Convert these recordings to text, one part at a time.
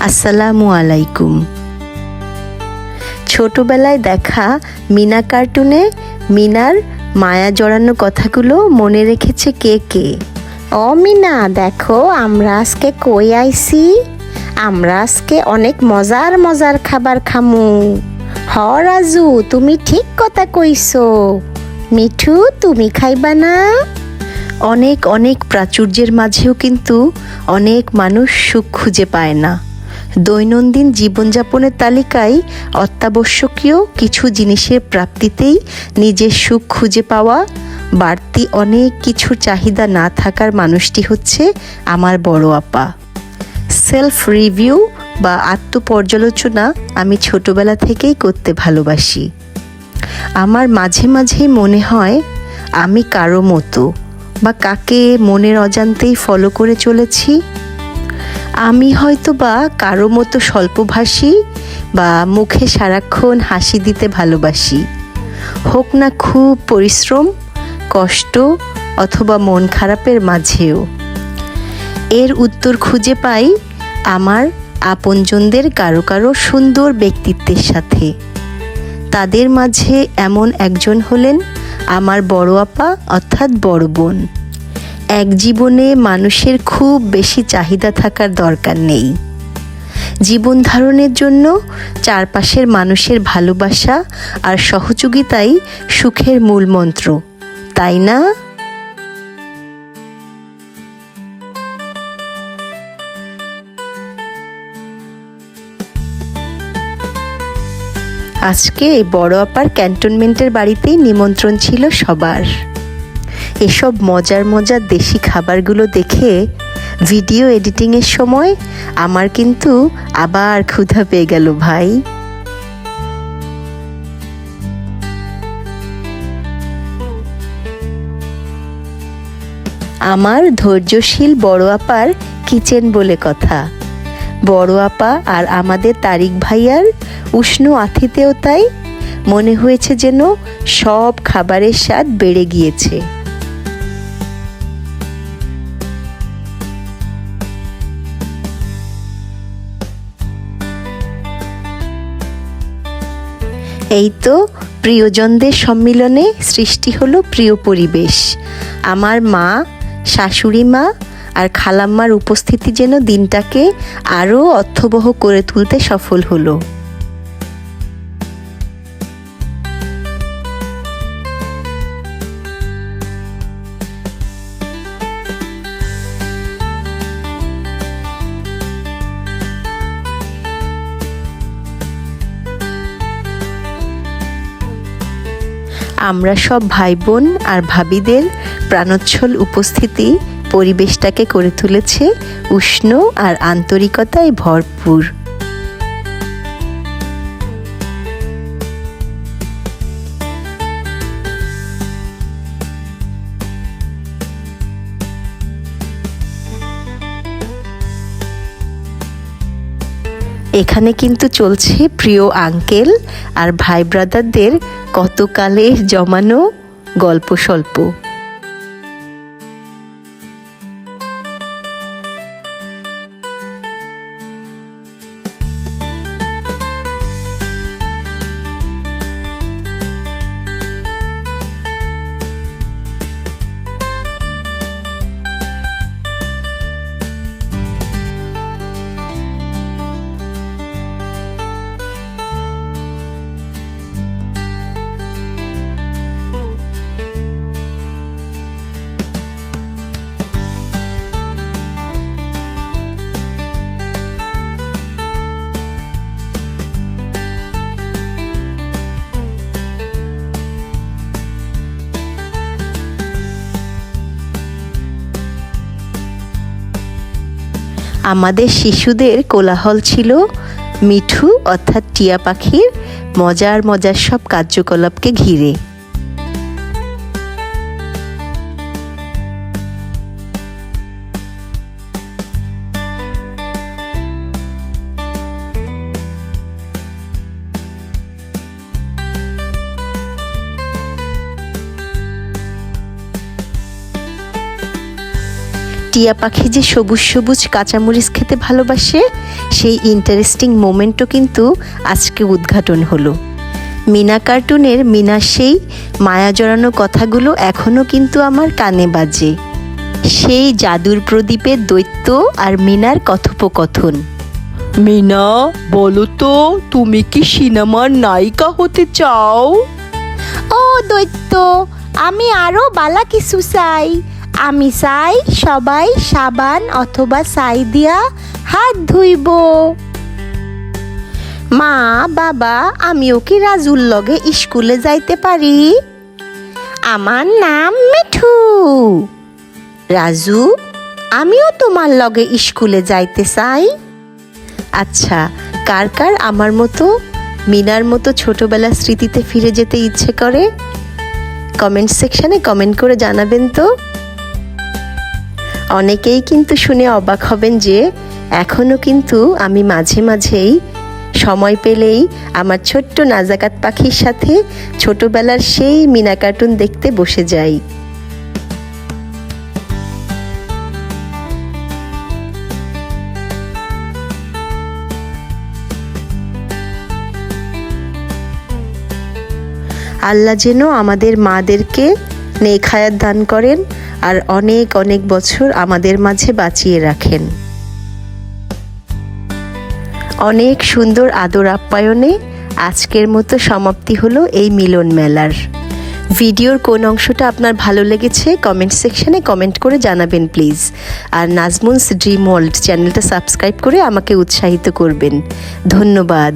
আসসালামু আলাইকুম। ছোটবেলায় দেখা মিনা কার্টুনে মিনার মায়া জড়ানো কথাগুলো মনে রেখেছে কে কে? ও মিনা, দেখো আমরা আজকে কই আইছি? আমরা আজকে অনেক মজার মজার খাবার খামু। হ, রাজু, তুমি ঠিক কথা কইছো। মিঠু, তুমি খাইবা না? অনেক অনেক প্রাচুর্যের মাঝেও কিন্তু অনেক মানুষ সুখ খুঁজে পায় না। দৈনন্দিন জীবনযাপনের তালিকায় অত্যাবশ্যকীয় কিছু জিনিসের প্রাপ্তিতেই নিজের সুখ খুঁজে পাওয়া, বাড়তি অনেক কিছু চাহিদা না থাকার মানুষটি হচ্ছে আমার বড় আপা। সেলফ রিভিউ বা আত্মপর্যালোচনা আমি ছোটবেলা থেকেই করতে ভালোবাসি। আমার মাঝে মাঝেই মনে হয়, আমি কারও মতো বা কাকে মনের অজান্তেই ফলো করে চলেছি? আমি হয়তো বা কারও মতো স্বল্পভাষী বা মুখে সারাক্ষণ হাসি দিতে ভালোবাসি। হোক না খুব পরিশ্রম, কষ্ট অথবা মন খারাপের মাঝেও। এর উত্তর খুঁজে পাই আমার আপনজনদের কারও কারও সুন্দর ব্যক্তিত্বের সাথে। তাদের মাঝে এমন একজন হলেন আমার বড় আপা অর্থাৎ বড় বোন। এক জীবনে মানুষের খুব বেশি চাহিদা থাকার দরকার নেই। জীবন ধারণের জন্য চারপাশের মানুষের ভালোবাসা আর সহযোগিতাই সুখের মূল মন্ত্র, তাই না? আজকে বড় আপার ক্যান্টনমেন্টের বাড়িতেই নিমন্ত্রণ ছিল সবার। এসব মজার মজার দেশি খাবারগুলো দেখে ভিডিও এডিটিংয়ের সময় আমার কিন্তু আবার ক্ষুধা পেয়ে গেল ভাই। আমার ধৈর্যশীল বড় আপার কিচেন বলে কথা। বড় আপা আর আমাদের তারিক ভাইয়ার উষ্ণ আথিতেও তাই মনে হয়েছে যেন সব খাবারের স্বাদ বেড়ে গিয়েছে। এই তো প্রিয়জনদের সম্মিলনে সৃষ্টি হলো প্রিয় পরিবেশ। আমার মা, শাশুড়ি মা আর খালাম্মার উপস্থিতি যেন দিনটাকে আরও অর্থবহ করে তুলতে সফল হলো। আমরা সব ভাই বোন আর ভাবিদের প্রাণোচ্ছল উপস্থিতি পরিবেশটাকে করে তুলেছে উষ্ণ আর আন্তরিকতায় ভরপুর। এখানে কিন্তু চলছে প্রিয় আঙ্কেল আর ভাই ব্রাদারদের কতকালের জমানো গল্প স্বল্প আমাদের শিশুদের কোলাহল ছিল মিঠু অর্থাৎ টিয়া পাখির মজার মজার সব কার্যকলাপকে ঘিরে। টিয়া পাখি যে সবুজ সবুজ কাঁচামরিচ খেতে ভালোবাসে সেই ইন্টারেস্টিং মোমেন্টও কিন্তু আজকে উদ্ঘাটন হলো। মিনা কার্টুনের মিনার সেই মায়া জড়ানো কথাগুলো এখনও কিন্তু আমার কানে বাজে। সেই জাদুর প্রদীপের দৈত্য আর মিনার কথোপকথন। মিনা বলো তো তুমি কি সিনেমার নায়িকা হতে চাও? ও দৈত্য আমি আরও বালা কিছু চাই আমি চাই সবাই সাবান অথবা ছাই দিয়া হাত ধুইব। মা, বাবা, আমিও কি রাজুর লগে স্কুলে যাইতে পারি? আমার নাম মিঠু। রাজু, আমিও তোমার লগে স্কুলে যাইতে চাই। আচ্ছা কার কার আমার মতো, মিনার মতো ছোটবেলার স্মৃতিতে ফিরে যেতে ইচ্ছে করে? কমেন্ট সেকশনে কমেন্ট করে জানাবেন তো। অনেকেই কিন্তু শুনে অবাক হবেন যে এখনও কিন্তু আমি মাঝে মাঝেই সময় পেলেই আমার ছোট্ট নাজাকাত পাখির সাথে ছোটবেলার সেই মিনা কার্টুন দেখতে বসে যাই। আল্লাহ যেন আমাদের মাদেরকে নেখায়াত দান করেন আর অনেক অনেক বছর আমাদের মাঝে বাঁচিয়ে রাখেন। অনেক সুন্দর আদর আপ্যায়নে আজকের মতো সমাপ্তি হলো এই মিলন মেলার। ভিডিওর কোন অংশটা আপনার ভালো লেগেছে কমেন্ট সেকশনে কমেন্ট করে জানাবেন প্লিজ। আর নাজমুনস ড্রিম ওয়ার্ল্ড চ্যানেলটা সাবস্ক্রাইব করে আমাকে উৎসাহিত করবেন। ধন্যবাদ।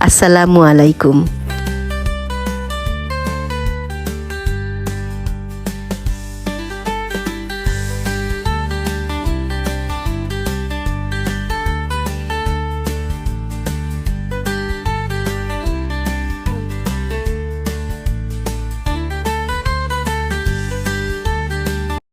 আসসালামু আলাইকুম।